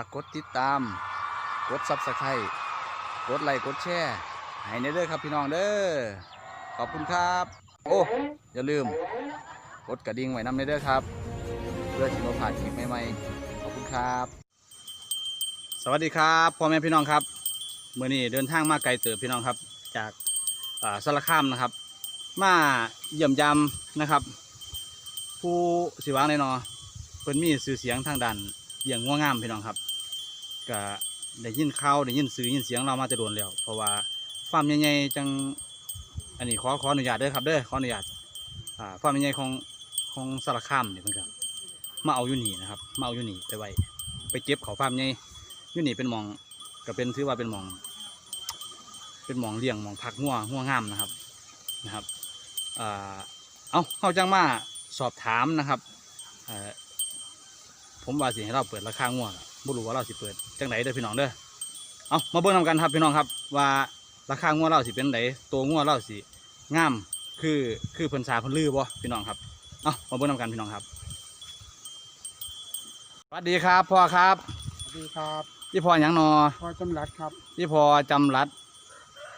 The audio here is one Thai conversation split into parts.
ากกดติดตาม กดซับสไครต์กดไลค์กดแชร์ให้ในเด้อครับพี่น้องเด้อขอบคุณครับ โอ้อย่าลืม กดกระดิ่งไว้นำในเด้อครับ เพื่อที่เราผ่านคลิปใหม่ๆขอบคุณครับ สวัสดีครับพ่อแม่พี่น้องครับเมื่อนี้เดินทางมาไกลเติบพี่น้องครับ จากสารคามนะครับ มาเยี่ยมยามนะครับ ผู้สิวางในนอเพิ่นมีสื่อเสียงทางด้านเลี้ยงงัวงามพี่น้องครับ ก็ได้ยินข่าวได้ยินสื่อยินเสียงเรามาจะโดนแล้ว เพราะว่าฟาร์มใหญ่ๆจังอันนี้ขอขออนุญาตเด้อครับเด้อขออนุญาตอ่าฟาร์มใหญ่ๆของของสารคามนี่เพิ่นครับมาเอาอยู่นี่นะครับมาเอาอยู่นี่ไปไว้ไปเก็บเขาฟาร์มใหญ่อยู่นี่เป็นมองก็เป็นถือว่าเป็นมอง เป็นมองเลี้ยงมองพักงัวงัวงามนะครับนะครับอ่าเอาเข้าจังมาสอบถามนะครับผมว่าสิให้เราเปิดราคางัว บ่รู้ว่าเราสิเปิดจังไหนเด้อพี่น้องเด้อเอามาเบิ่งนำกันครับพี่น้องครับว่าราคางัวเราสิเป็นไหนตัวงัวเราสิงามคือคือเพิ่นสาเพิ่นลือบ่พี่น้องครับเอามาเบิ่งนำกันพี่น้องครับสวัสดีครับพ่อครับสวัสดีครับพี่พ่อหยังนอพ่อจำรัดครับพี่พอจำรัด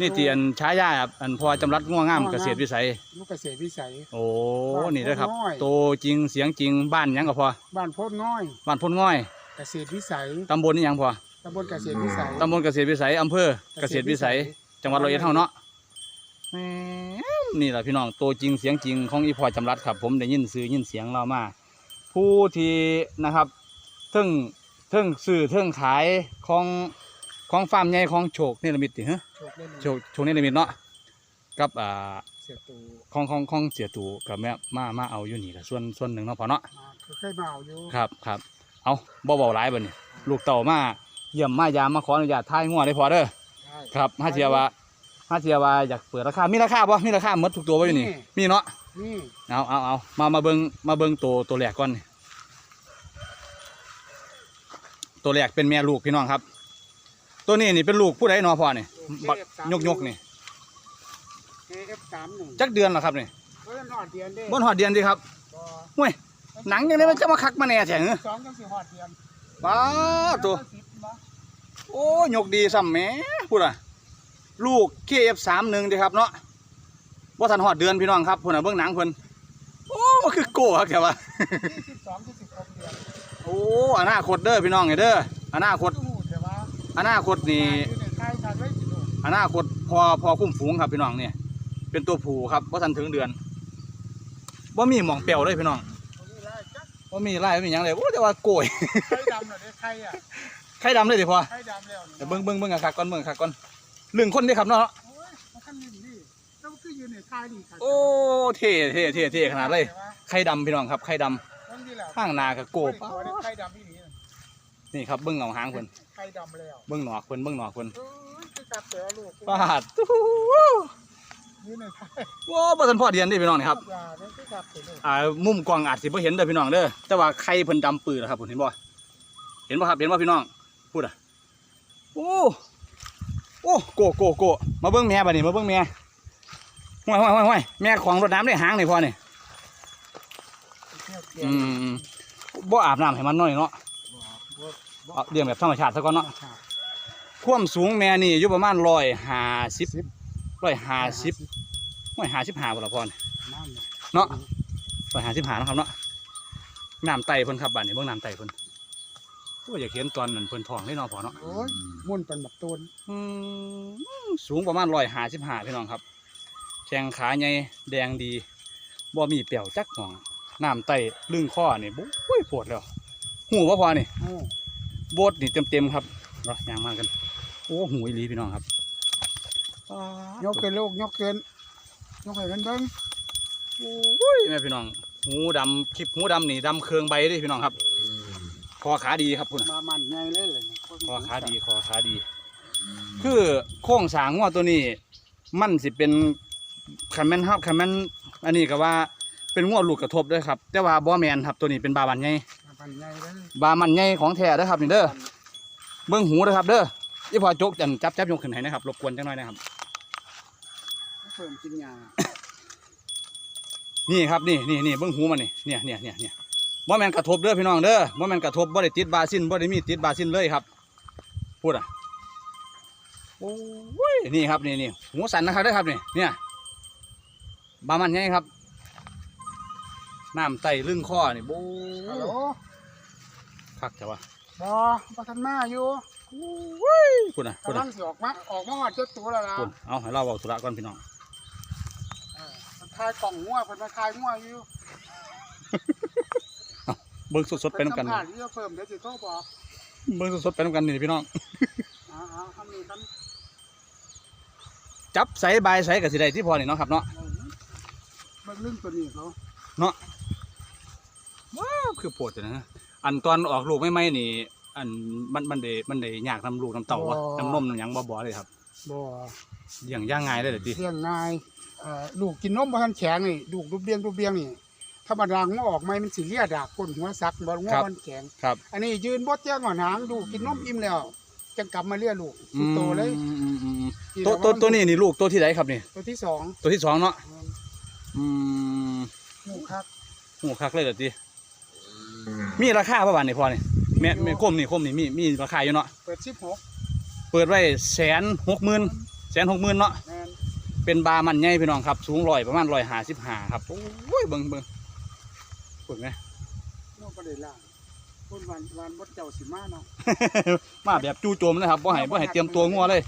นี่เตียนช้ายาครับอันพอจำรัดง่วงงามง่วงงามเกษตรวิสัยลูกเกษตรวิสัย โอ้บ้านนี่นะครับโพนง่อยโตจริงเสียงจริงบ้านหยังก็พอบ้านโพดง่อย บ้านพ้นง่อย เกษตรวิสัยตำบลนี่หยังพอตำบลเกษตรวิสัยตำบลเกษตรวิสัยอำเภอเกษตรวิสัย จังหวัดร้อยเอ็ดเท่าเนาะแหมนี่แหละพี่น้องโตจริงเสียงจริงของอีพอจำรัดครับ ผมได้ยินซื้อยินเสียงเรามา ผู้ที่นะครับเทิงเทิงซื้อเทิงขายของของฟาร์มใหญ่ของโชคเนรมิตติฮะโชคเล่นโชคโชคเนรมิตเนาะกับอ่า เสียตูของของของเสียตูกับแม่มามาเอาอยู่นี่กับส่วนส่วนหนึ่งเนาะพอเนาะมาเคยมาเอาอยู่ครับครับ เอาบ่เบาหลายบ่นี่ลูกเต่ามาเยี่ยมมายามมาขออนุญาตทายงัวได้พอเด้อใช่ครับห้าเทียว่าห้าเทียว่าอยากเปิดราคา มีราคาบ่มีราคาหมดทุกตัวบ่อยู่นี่ มีเนาะนี่เอาเอาเอามามาเบิ่งมาเบิ่งตัวตัวแรกก่อน ตัวแรกเป็นแม่ลูกพี่น้องครับ ตัวนี้นี่เป็นลูกผู้ใดเนาะพ่อนี่บักยกยกๆนี่เอฟสามหนึ่งจักเดือนแล้วครับนี่เพิ่นหอดเดียนเด้บนหอดเดือนดีครับบ่ห่วย หนังยังไงมันจะมาคักมาแหน่แท้เหรอสองจังสิหอดเดียนป้าดตัว สิบบ่โอ้ยกดีซ้ำแหมพูดอะ ลูก KF31 เด้ครับเนาะว่าทันหอดเดือนพี่น้องครับพุ่นน่ะเบิ่งหนังเพิ่นโอ้มันคือโก้ครับแกว่า ยี่สิบสองยี่สิบหกเดือนโอ้อนาคตเด้อพี่น้องไงเด้ออนาคตตู้แต่ว่าอนาคตนี่ อยู่ในค่ายชาติไว้สิลูกอนาคตพอพอคุ้มฝูงครับพี่น้องเนี่ยเป็นตัวผู้ครับว่าทันถึงเดือนว่ามีหมองเปรี้ยวเลยพี่น้องตรงนี้ไล่จัก ว่ามีไล่ไม่มีหยังเลยโอ้แต่ว่าโกย ไข่ดำน่ะเด้ไข่อะไข่ดำเลยดิพอไข่ดำแล้วนี่เดี๋ยวเบิ่งเบิ่งเบิ่งคักก่อนเบิ่งคักก่อนเรื่องคนเด้ครับเนาะโอ้ยมันขั้นลิ้นดิแล้วมันคืออยู่ในค่ายดีครับโอ้เท่เท่เท่เท่ขนาดเลยแต่ว่าไข่ดำพี่น้องครับไข่ดำนั่นนี่แหละข้างหนากับโกบตัวนี้ไข่ดำพี่นี่นี่ครับเบิ้งเอาหางเพิ่นไข่ดำแล้วเบิ้งหนอกเพิ่นเบิ้งหนอกเพิ่นเอ้ยคือกัดเสือลูกปาด อยู่ในค่ายว้าบ่ทันพอเดียนเด้พี่น้องนี่ครับยาเนี่ยคือกัดเสือลูกอ่ามุมกล้องอาจสิบ่เห็นเด้อพี่น้องเด้อแต่ว่าไข่เพิ่นดำปื้อแล้วครับผมเห็นบ่เห็นบ่ครับเห็นบ่พี่น้องพูดอะโอ้โอ้โกโกโกมาเบิ่งแม่บัดนี้มาเบิ่งแม่ห้วยห้วยห้วยห้วยแม่ของรถน้ำได้หางนี่พอนี่อืมบ่อาบน้ำให้มันหน่อยเนาะเอาเลี้ยงแบบธรรมชาติซะก่อนเนาะความสูงแม่นี่อยู่ประมาณร้อยห้าสิบร้อยห้าสิบ ร้อยห้าสิบห้าพนละพรเนาะร้อยห้าสิบห้านาะครับเนาะน้ำไตเพิ่นครับบ้านนี้เบิ่งน้ำไตเพิ่นโอ้ยอยากเห็นตอนนั้นเพิ่นท้องได้เนาะพอเนาะโอ้ยมุ่นเป็นแบบตูนอืมสูงประมาณร้อยห้าสิบห้าพี่น้องครับ แข้งขาใหญ่แดงดีบ่มีเปี่ยวจักหมองน้ำไตลึงข้อนี่บุ้ยปวดแล้วหูว่าพอนี่โอ้โบดนี่เต็มๆครับเนาะยางมากกัน โอ้หูอีหลีพี่น้องครับป๊ายกเกินลูกยกเกิน ยกให้กันเบิ้งโอ้ยแม่พี่น้องหูดำคลิปหูดำนี่ดำเคืองใบเดิพี่น้องครับ คอขาดีครับคุณมามันไงเลยเลยคอขาดีคอขาดี คือโค้งสร้างงัวตัวนี้ มันสิเป็นคันแม่นครับคันแม่นอันนี้ก็ว่าเป็นงัวลูกกระทบด้วยครับ แต่ว่าบ่แมนครับตัวนี้เป็นบาบันใหญ่มามันไงเลยบามันใหญ่ของแท้เด้อครับนี่เด้อเบิ่งหูเด้อครับ เด้อยี่พอจกจันจับจับยกขึ้นให้นะครับรบกวนจังหน่อยนะครับ เพิ่มกินยานี่ครับนี่นี่นี่เบิ้งหูมันนี่เนี่ยเนี่ยเนี่ยเนี่ยบ่แม่นกระทบเด้อพี่น้องเด้อบ่แม่นกระทบบ่ได้ติดบาซินบ่ได้มีติดบาซินเลยครับ พูดอะโอ้ยนี่ครับนี่นี่หูสันนะครับเด้อครับนี่เนี่ยบามันไงครับน้ำไตลึงข้อนี่โบ้ฮัลโหลคักแต่ว่าบอประทันมาอยู่พูดอะพูดกำลัอะงสิออกมาออกมาหอดเจ้าตัวแล้วล่ะพูดเอาให้เราเว้าธุระก่อนพี่น้องเออมัน ทายกล่องงัวเพิ่นมาทายงัวอยู่เบิ่งสดๆไปน้ำกันสัมภาษณ์เรื่องเพิ่มเดี๋ยวสิโทรบอกเบิ่งสดๆไปน้ำกันนี่พี่น้องอ่าอ่าทำนี่กันจับใส่บายใส่กับสิได้ที่พอนี่เนาะครับเนาะเบิ่งเรื่องตัวนี้เขาว้าวคือโปวดจังนะ อันตอนออกลูกไม่ไม่ๆนี่ อันมันมันได้มันได้ยากน้ำลูกน้ำเต่าวะน้ำนมน้ำหยังบ่บ่เลยครับบ่อย่างย่างง่ายเลยเดี๋ยวดิเลี้ยงง่ายเอ่อ ลูกกินนมบ่ทันแข็งนี่ลูกรูปเบี้ยงรูปเบี้ยงนี่ธรรมดางัวออกไหมมันสิเลียดากก้นหัวซักบ่งัวมันแข็งครับอันนี้ยืนบดแจ้งหัวหางดูกินนมอิ่มแล้วจังกลับมาเลี้ยลูกสุดโตเลยอืมอืมอืมอืมตัวตัวตัวนี้นี่ลูกตัวที่ไหนครับนี่ตัวที่สองตัวที่สองเนาะอืมลูกครับหูคักเลยเดี๋ยวดิมีราคาประมาณนี่พอนี่แม่แม่คมนี่คมนี่มีมีราคาอยู่เนาะเปิดสิบหกเปิดไว้แสนหกหมื่นแสนหกหมื่นเนาะแมน เป็นบามันใหญ่พี่น้องครับ สูงร้อยประมาณร้อยห้าสิบห้าครับโอ้ยเบิ่งเบิ่งเบิ่งไหมนกประเดี๋ยวล่างคนวันวันบดเจ้าสิมาเนาะ มาแบบจู่โจมนะครับบ่ให้บ่ให้เตรียมตัวงัวเลย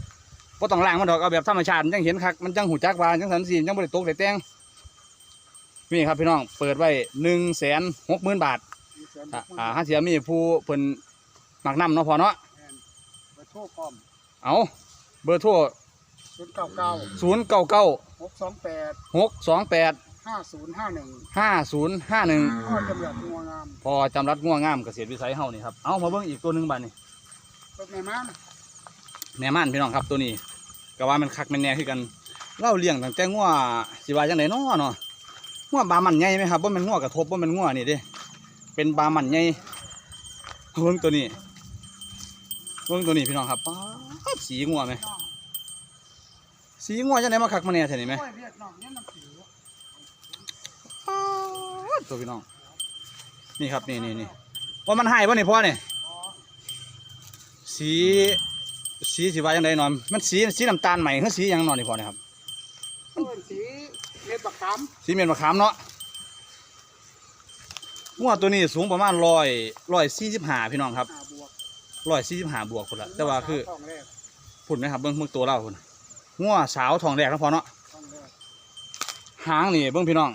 บ่ต้องล้างมันดอกเอาแบบธรรมชาติมันจังเห็นคักมันจังหูจักว่าจังสันสีจังบ่ได้ตกได้แต่งนี่ครับพี่น้องเปิดไว้หนึ่งแสนหกหมื่นบาทมีแสนอ่าหกหมื่นอ่าห้าเสียมีผู้เพิ่นมักนำเนาะพอเนาะแมนไปโทรพร้อมเอาเบอร์โทร ศูนย์เก้าเก้าศูนย์เก้าเก้าหกสองแปดหกสองแปดห้าศูนย์ห้าหนึ่งห้าศูนย์ห้าหนึ่งพ่อจำเริญงัวงามพอจำรัดง่วงงามเกษตรวิสัยเฮานี่ครับเอามาเบิ่งอีกตัวหนึงบาดนี่รถแม่ม้านแม่ม่านพี่น้องครับตัวนี้ก็ว่ามันคักแมันแน่คือกันเล่าเลี้ยงตั้งแต่งัวสิว่าจังไดเนาะเนาะงัวบามันใหญ่ไหมครับว่ามันงัวกระทบว่ามันงัวนี่เด้เป็นบามันใหญ่เบิ่งตัวนี้เบิ่งตัวนี้พี่น้องครับป๊าดสีงัวไหม สีงัวจังไดมาคักมาแน่แท้นี่ไหมโอ้ยเรียกน้องเนี่ยน้ำผิวป๊าดตัวพี่น้อง นี่ครับนี่นี่นี่ว่ามันหายป่ะนี่พ่อเนี่อ๋อสีสีสีว่าจังไดเนอนมันสีสีน้ำตาลใหม่คือสียังนอนนี่พ่อนี่ครับสีเม็ดบักขามสีเมียนมะขามเนาะงัวตัวนี้สูงประมาณร้อยร้อยสี่สิบห้าพี่น้องครับร้อยสี่สิบห้าบวกคนละแต่ว่าคือท้องแรกพุ่นไหมครับเบิ้งเบิ้งตัวเราพุ่น งัวสาวทองแดงแล้วพอเนาะท้องแรกหางนี่เบิ้งพี่น้อง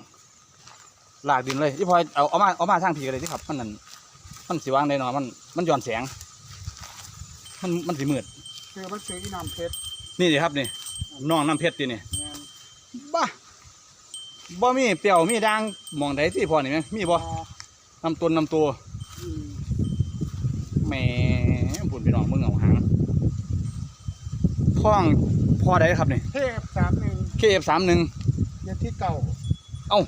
หลากดินเลยที่พอเอาเอามาเอามาทางผีกันเลยที่ครับมันนั่นมันสีวางได้เนาะมันมันย้อนแสง มันมันสีมืดคือมันซื้ออีน้ำเพชรนี่ดิครับนี่น้องน้ำเพชรตีนี่แมนบ้าบ่มีเปรี้ยวมีด่างหมองใดที่พอนี่ไหมมีบ่อ๋อน้ำต้นน้ำตัวอืมแหม่บุญพี่น้องมึงเอาหางท่อง พ่อใดครับนี่เทพสามหนึ่งเคเอฟสามหนึ่งเดือนที่เก่าเอ้า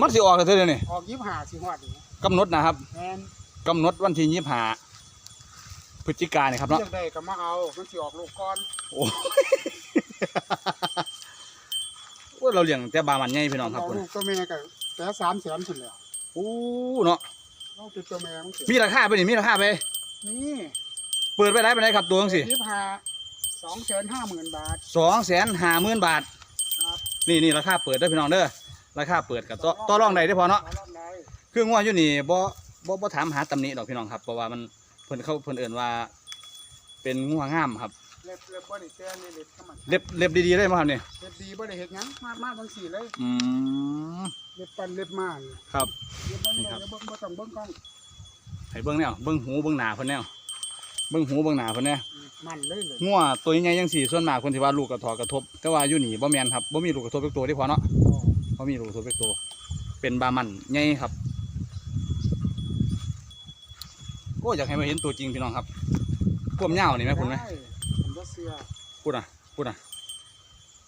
มันสิออกกันเท่านี่ออกยี่สิบห้าสิงหวัดนี่กำหนดนะครับแมนกำหนดวันที่ยี่ห้าพฤศจิกายนนี่ครับเนาะเลือกได้ก็มาเอามันสิออกลูกก่อนโอ้ย โอ้ยเราเลี้ยงแต่บามันใหญ่พี่น้องครับเอาพุ่นลูกตัวแม่ก็แต่สามแสนถึงแล้วโอ้เนาะเอาเป็นตัวแม่มันสิมีราคาไปนี่มีราคาไปนี่เปิดไปได้ไปไหนครับตัวจังสิยี่สิบห้า สองแสนห้าหมื่นบาท สองแสนห้าหมื่นบาท ครับนี่นี่ราคาเปิดได้อพี่น้องเด้อราคาเปิดกับต่อต่อรองใดได้อพอเนาะขอรอบใดคืองัวอยู่นี่บ่บ่บ่ถามหาตำหนิดอกพี่น้องครับเพราะว่ามันเพิ่นเขาเพิ่นเอิ่นว่า เป็นงัวงามครับ เล็บเล็บบ่ได้แก้นี่เล็บธรรมดาเล็บเล็บดีๆเลยบ่ครับนี่เล็บดีบ่ได้เฮ็ดหยังมามาทั้งสี่เลย อืมเล็บปันเล็บมานี่ครับ เล็บบ่นี่นี่ครับเล็บบ่บ่ต้องเบิ่งกล้องให้เบิ่งแนวเบิ่งหูเบิ่งหน้าเพิ่นแนวเบิ่งหูเบิ่งหน้าเพิ่นแนวมันเลยเลยงัวตัวใหญ่ๆจังซี่ส่วนมากเพิ่นสิว่าลูกกระทอกกระทบ แต่ว่าอยู่นี่บ่แม่นครับบ่มีลูกกระทบทุกตัวที่พอเนาะอ๋อบ่มีลูกกระทบทุกตัว เป็นบามันใหญ่ครับโอ้อยากให้มาเห็นตัวจริงพี่น้องครับความยาวนี่แม่พุ่นไหมด้ผมบ่เชื่อพุ่นอะพุ่นอะ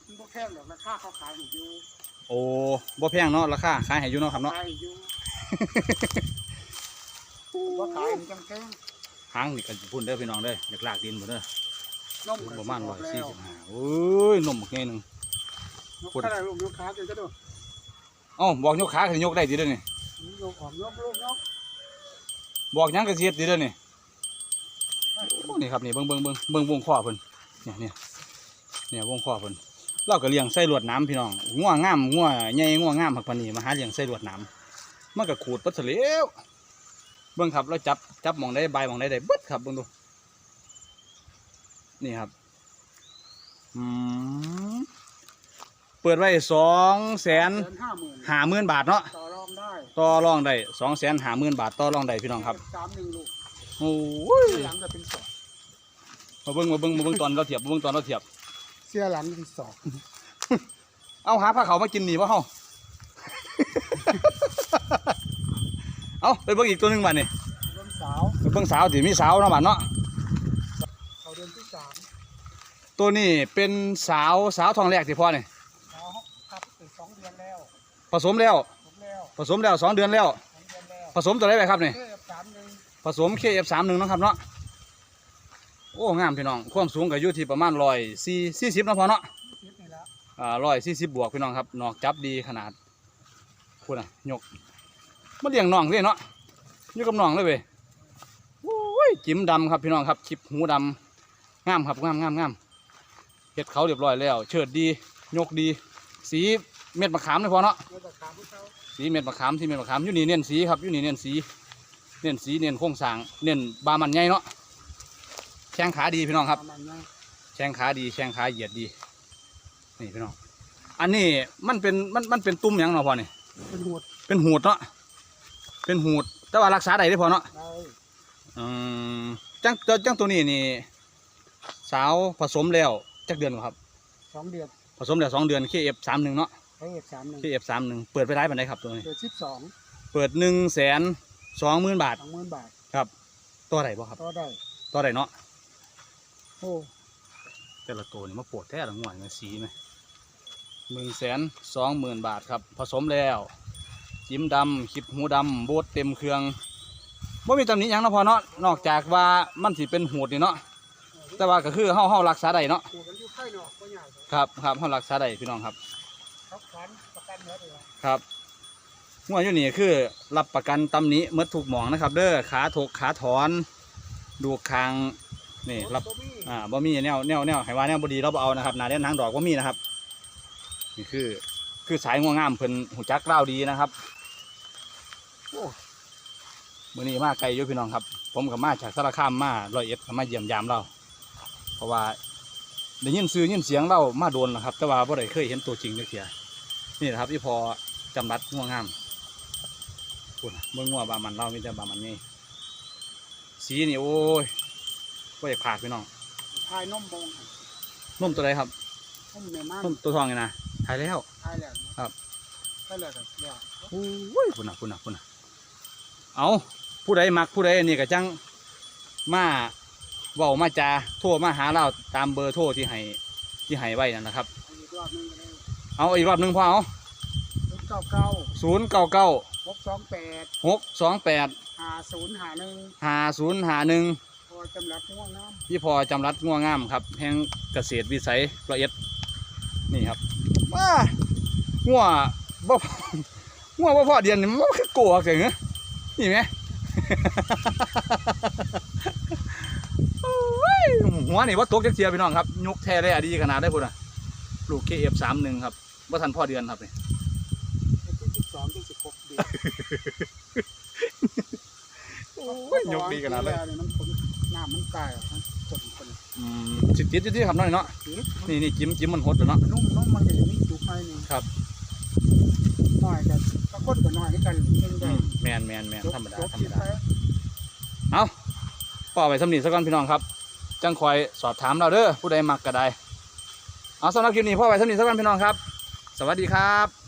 มันบ่แพงหรอกราคาเขาขายอยู่โอ้บ่แพงเนาะราคาขายให้อยู่เนาะครับเนาะขายอยู่บ่ขายมันจังแพง หางนี่กันพุ่นเด้อพี่น้องเด้ออยากลากดินหมดเด้อนมสูงก็ประมาณสิร้อออยกสี่แล้วสิบห้าโอ้ยนมบักแง่หนึงยกก็ได้ลูกยกขาเดี๋ยวจะดูเอ้าบอกยกขาขึ้นยกได้ดีเด้อนี่ยกออกยกลูกยกบอกหยังกระเสียดดีเด้อนี่โอ้นี่ครับนี่เบิ่งเบิ่งเบิ่งเบิ่งวงข้อเพิ่นเนี่ยเนี่ยเนี่ยวงข้อเพิ่นเราก็เลี้ยงใส่ลวดน้ำพี่น้องง่วงามง่วใหญ่ง่วงามผักปานนีมาหาเลี้ยงใส่ลวดน้ำมันก็ขูดปัดเสลว เบิ่งครับเราจับจับหมองได้ใบหมองได้ได้เบิดครับเบิ่งดูนี่ครับอืมเปิดไว้สองแสนห้าหมื่นห้าหมื่นบาทเนาะต่อรองได้ต่อรองได้สองแสนห้าหมื่นบาทต่อรองได้พี่น้องครับสามหนึ่งลูกโอ้ยเสียหลังจะเป็นสองมาเบิ้งมาเบิ้งมาเบิ้งตอนเราเทียบมาเบิ้งตอนเราเทียบ เสียหลังเป็นสองเอาหาผ้าเขาวมากินหนีวะเฮา เอาไปเบิ้งอีกตัวหนึ่งบาทนี่เริ่มสาวไปเบิ้งสาวที่มีสาวเนาะบาทเนาะเขาเดือนที่สามตัวนี้เป็นสาวสาวทองแรกที่พ่อนี่สาวครับเป็นสองเดือนแล้วผสมแล้ว ผมแล้วผสมแล้วสองเดือนแล้ว สองเดือนแล้วผสมตัวไหนไปครับนี่ เพื่อสามหนึ่งผสมเคเอฟสามหนึ่งนาะครับเนาะ โอ้ งามพี่น้อง ความสูงก็อยู่ที่ประมาณร้อยสี่สี่สิบนาะพอเนาะสิบนี่ละอ่าร้อยสี่สิบบวกพี่น้องครับ นอกจับดีขนาดพูดน่ะยก มาเลี้ยงน้องเลยเนาะอยู่กับน้องเลยเว้ยโอ้ยจิ้มดำครับพี่น้องครับคลิปหูดำงามครับงามงามงามเห็ดเขาเรียบร้อยแล้ว เชิดดียกดี สีเม็ดมะขามเลยพอเนาะเมื่อตะขามพวกเขาสีเม็ดมะขามที่เม็ดมะขามอยู่นี่เน้นสีครับอยู่นี่เน้นสี เน้นสีเน้นโครงสร้างเน้นบามันใหญ่เนาะแข้งขาดีพี่น้องครับประมาณนั้นแข้งขาดีแข้งขาเหยียดดี นี่พี่น้อง อันนี้มันเป็นมันมันเป็นตุ่มหยังเนาะพ่อนี่เป็นหัวเป็นหูดเนาะ เป็นหูด แต่ว่ารักษาได้ได้อพ่อเนาะได้อืมจังจังจังตัวนี้นี่ สาวผสมแล้วจักเดือนบ่ครับ สองเดือนผสมแล้วสองเดือน KF สามหนึ่งเนาะเฮ้ยสามหนึ่ง KF สามหนึ่งเปิดไปได้ปันไดครับตัวนี้ เดือนสิบสองเปิดหนึ่งแสนสองหมื่นบาทสองหมื่นบาทครับตัวไหนบ่ครับก็ได้ตัวไหนเนาะโอ้แต่ละตัวนี่มาปวดแท้ละง่วยมันสีไหมหนึ่งแสนสองหมื่นบาทครับ ผสมแล้ว จิ้มดำคลิปหูดำโบดเต็มเครื่องบ่มีตำหนิหยังเนาะพอเนาะนอกจากว่ามันสิเป็นหูดนี่เนาะแต่ว่าก็คือเฮาเฮารักษาได้เนาะตัวกันอยู่ไข่นอกก็ใหญ่เลยครับครับเฮารักษาได้พี่น้องครับเขาขันประกันเนื้อเลยครับงวดอยู่นี่คือรับประกันตำหนิเมื่อถูกหมองนะครับ เด้อขาถกขาถอนดูคางนี่รับตัวบี้อ่าบ่มีแนวแนวแนวไหว่าแนวบดีเราบ่เอานะครับหนาแดนหางดอกบ่มีนะครับนี่คือคือสายงวงามเพิ่นหูจักเล่าดีนะครับ มื้อนี้มาไกลอยู่พี่น้องครับ ผมกับมาจากสารคามมาร้อยเอ็ดก็มาเยี่ยมยามเรา เพราะว่าได้ยินซื้อยินเสียงเรามาโดนนะครับ แต่ว่าบ่ได้เคยเห็นตัวจริงจักเทียนี่นะครับที่พอจำรัดงัวงามคุณเมื่องัวบามันเรามีแต่บามันนี่สีนี่โอ้ยบ่ได้ขาดพี่น้องทายนมบงนุ่มตัวใดครับนมแม่ม่านนุ่มตัวทองไงนะถ่ายแล้วทายแล้วครับทายแล้วก็แล้วโอ้ยคุณน่ะคุณน่ะคุณน่ะ เอาผู้ใดมักผู้ใดอันนี้ก็จังมาเว้ามาจาโทรมาหาเราตามเบอร์โทรที่ให้ที่ให้ไว้นั่นนะครับ อีกรอบหนึงก็ได้เอาอีกรอบหนึ่งพอเอาเก้าเก้าศูนย์เก้าเก้าหกสองแปดหกสองแปดห้าศูนย์ห้าหนึ่งห้าศูนย์ห้าหนึ่ง พอจำหลักง่วงน้ที่พอจำรัดง่วงงามครับ แห่งเกษตรวิสัยละเอียดนี่ครับว้าง่วบ่ ง่วบ่พอเดียนนี่มันคือโกะเสียงเหรอ นี่ไหมโอ้ยหัวนี่ว่าตกจักเทียพี่น้องครับยกแท้ได้อะดีขนาดได้พุ่นอะลูก KF สามหนึ่งครับว่าทันพ่อเดือนครับนี่ำที่สิบสองที่สิบหกเดือนโอ้ยยกดีขนาดเลยนี่มันผลน้ำมันกลายมันผลคนอืมสิติดอยู่ที่ครับน้อยเนาะสีนี่นี่จิ้มจิ้มมันหดแล้วเนาะนุ่มนุ่มมันก็จะมีจุกหน่อยหนึงครับน้อยกันก็ คนก็น้อยด้วยกันเช่นอืได้มแมนแมนแมนธรรมดาจบธรรมที่ดาไปเอาป่อไปสำนีสักก่อนพี่น้องครับ จังคอยสอบถามเราเด้อผู้ใดมักก็ได้เอาสำหรับคลิปนี้พ่อไปสำนีสักก่อนพี่น้องครับ สวัสดีครับ